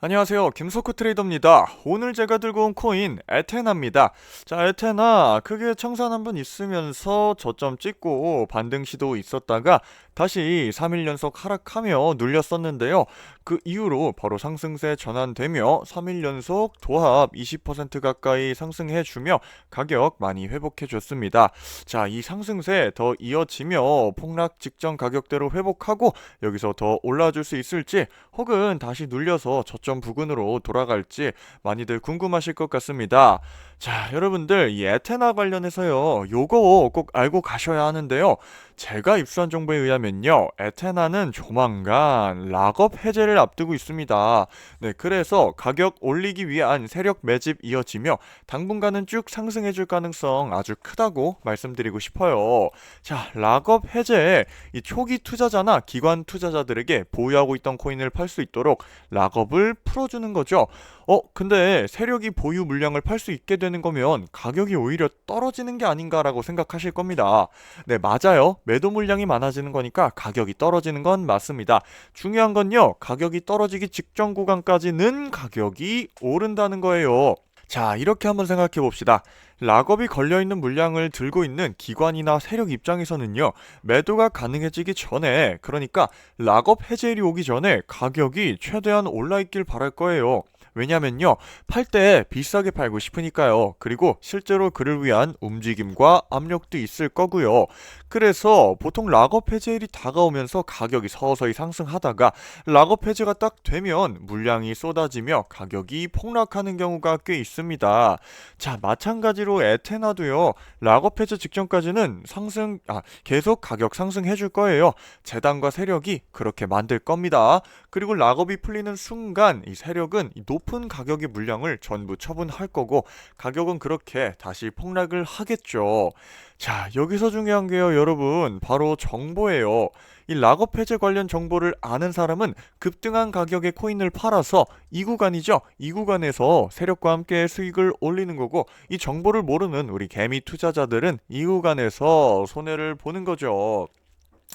안녕하세요. 김석호 트레이더입니다. 오늘 제가 들고 온 코인 에테나입니다. 자, 에테나 크게 청산 한번 있으면서 저점 찍고 반등 시도 있었다가 다시 3일 연속 하락하며 눌렸었는데요. 그 이후로 바로 상승세 전환되며 3일 연속 도합 20% 가까이 상승해주며 가격 많이 회복해줬습니다. 자, 이 상승세 더 이어지며 폭락 직전 가격대로 회복하고 여기서 더 올라줄 수 있을지 혹은 다시 눌려서 저점 부근으로 돌아갈지 많이들 궁금하실 것 같습니다. 자, 여러분들 이 에테나 관련해서요. 요거 꼭 알고 가셔야 하는데요. 제가 입수한 정보에 의하면요. 에테나는 조만간 락업 해제를 앞두고 있습니다. 네, 그래서 가격 올리기 위한 세력 매집 이어지며 당분간은 쭉 상승해 줄 가능성 아주 크다고 말씀드리고 싶어요. 자, 락업 해제에 이 초기 투자자나 기관 투자자들에게 보유하고 있던 코인을 팔 수 있도록 락업을 풀어주는 거죠. 어, 근데 세력이 보유 물량을 팔 수 있게 되는 거면 가격이 오히려 떨어지는 게 아닌가라고 생각하실 겁니다. 네, 맞아요. 매도 물량이 많아지는 거니까 가격이 떨어지는 건 맞습니다. 중요한 건요, 가격이 떨어지기 직전 구간까지는 가격이 오른다는 거예요. 자, 이렇게 한번 생각해 봅시다. 락업이 걸려있는 물량을 들고 있는 기관이나 세력 입장에서는요, 매도가 가능해지기 전에, 그러니까 락업 해제일이 오기 전에 가격이 최대한 올라있길 바랄 거예요. 왜냐면요, 팔 때 비싸게 팔고 싶으니까요. 그리고 실제로 그를 위한 움직임과 압력도 있을 거고요. 그래서 보통 락업 해제일이 다가오면서 가격이 서서히 상승하다가 락업 해제가 딱 되면 물량이 쏟아지며 가격이 폭락하는 경우가 꽤 있습니다. 자, 마찬가지로 에테나도요. 락업 해제 직전까지는 상승 아, 계속 가격 상승해 줄 거예요. 재단과 세력이 그렇게 만들 겁니다. 그리고 락업이 풀리는 순간 이 세력은 높은 가격의 물량을 전부 처분할 거고 가격은 그렇게 다시 폭락을 하겠죠. 자, 여기서 중요한 게요, 여러분. 바로 정보예요. 이 락업 해제 관련 정보를 아는 사람은 급등한 가격의 코인을 팔아서 이 구간이죠. 이 구간에서 세력과 함께 수익을 올리는 거고 이 정보를 모르는 우리 개미 투자자들은 이 구간에서 손해를 보는 거죠.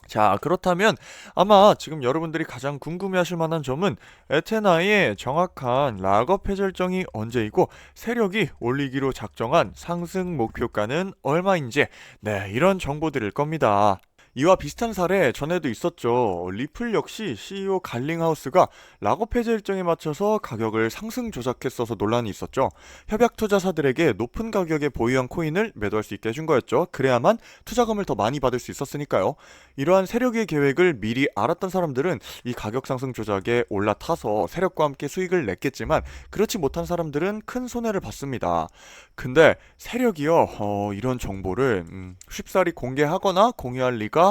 자, 그렇다면 아마 지금 여러분들이 가장 궁금해 하실 만한 점은 에테나의 정확한 락업 해결정이 언제이고 세력이 올리기로 작정한 상승 목표가는 얼마인지 네, 이런 정보들일 겁니다. 이와 비슷한 사례 전에도 있었죠. 리플 역시 CEO 갈링하우스가 락업 해제 일정에 맞춰서 가격을 상승 조작했어서 논란이 있었죠. 협약 투자사들에게 높은 가격에 보유한 코인을 매도할 수 있게 해준 거였죠. 그래야만 투자금을 더 많이 받을 수 있었으니까요. 이러한 세력의 계획을 미리 알았던 사람들은 이 가격 상승 조작에 올라타서 세력과 함께 수익을 냈겠지만 그렇지 못한 사람들은 큰 손해를 봤습니다. 근데 세력이요, 어, 이런 정보를 음, 쉽사리 공개하거나 공유할 리가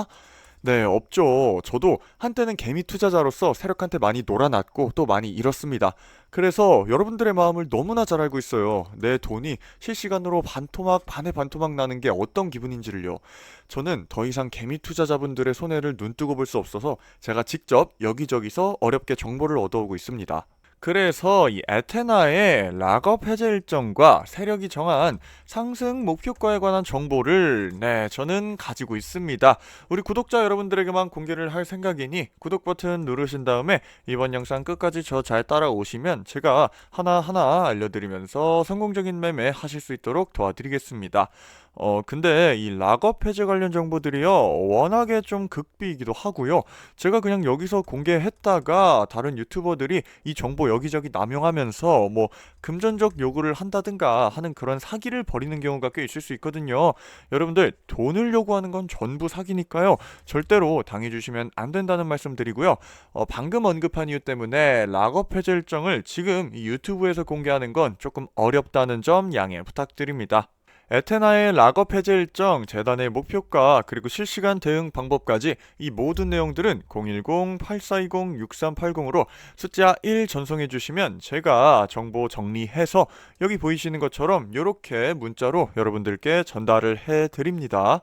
네, 없죠. 저도 한때는 개미 투자자로서 세력한테 많이 놀아났고 또 많이 잃었습니다. 그래서 여러분들의 마음을 너무나 잘 알고 있어요. 내 돈이 실시간으로 반토막 반에 반토막 나는 게 어떤 기분인지를요. 저는 더 이상 개미 투자자분들의 손해를 눈뜨고 볼 수 없어서 제가 직접 여기저기서 어렵게 정보를 얻어오고 있습니다. 그래서 이 에테나의 락업 해제 일정과 세력이 정한 상승 목표가에 관한 정보를 네, 저는 가지고 있습니다. 우리 구독자 여러분들에게만 공개를 할 생각이니 구독 버튼 누르신 다음에 이번 영상 끝까지 저 잘 따라오시면 제가 하나하나 알려드리면서 성공적인 매매 하실 수 있도록 도와드리겠습니다. 어, 근데 이 락업 해제 관련 정보들이요, 워낙에 좀 극비이기도 하고요. 제가 그냥 여기서 공개했다가 다른 유튜버들이 이 정보 여기저기 남용하면서 뭐 금전적 요구를 한다든가 하는 그런 사기를 벌이는 경우가 꽤 있을 수 있거든요. 여러분들, 돈을 요구하는 건 전부 사기니까요. 절대로 당해주시면 안 된다는 말씀 드리고요. 어, 방금 언급한 이유 때문에 락업 해제 일정을 지금 이 유튜브에서 공개하는 건 조금 어렵다는 점 양해 부탁드립니다. 에테나의 락업 해제 일정, 재단의 목표가, 그리고 실시간 대응 방법까지 이 모든 내용들은 010-8420-6380으로 숫자 1 전송해 주시면 제가 정보 정리해서 여기 보이시는 것처럼 이렇게 문자로 여러분들께 전달을 해 드립니다.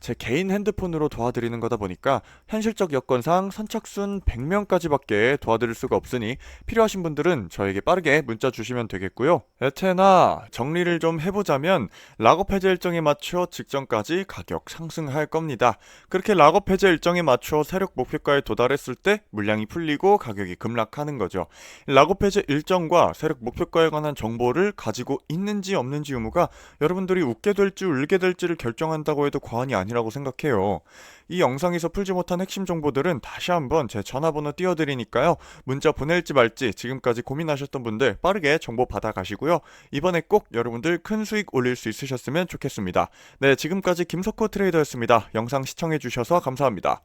제 개인 핸드폰으로 도와드리는 거다 보니까 현실적 여건상 선착순 100명까지밖에 도와드릴 수가 없으니 필요하신 분들은 저에게 빠르게 문자 주시면 되겠고요. 에테나 정리를 좀 해보자면 락업 해제 일정에 맞춰 직전까지 가격 상승할 겁니다. 그렇게 락업 해제 일정에 맞춰 세력 목표가에 도달했을 때 물량이 풀리고 가격이 급락하는 거죠. 락업 해제 일정과 세력 목표가에 관한 정보를 가지고 있는지 없는지 의무가 여러분들이 웃게 될지 울게 될지를 결정한다고 해도 과언이 아니라고 생각해요. 이 영상에서 풀지 못한 핵심 정보들은 다시 한번 제 전화번호 띄워드리니까요. 문자 보낼지 말지 지금까지 고민하셨던 분들 빠르게 정보 받아가시고요. 이번에 꼭 여러분들 큰 수익 올릴 수 있으셨으면 좋겠습니다. 네, 지금까지 김석호 트레이더였습니다. 영상 시청해주셔서 감사합니다.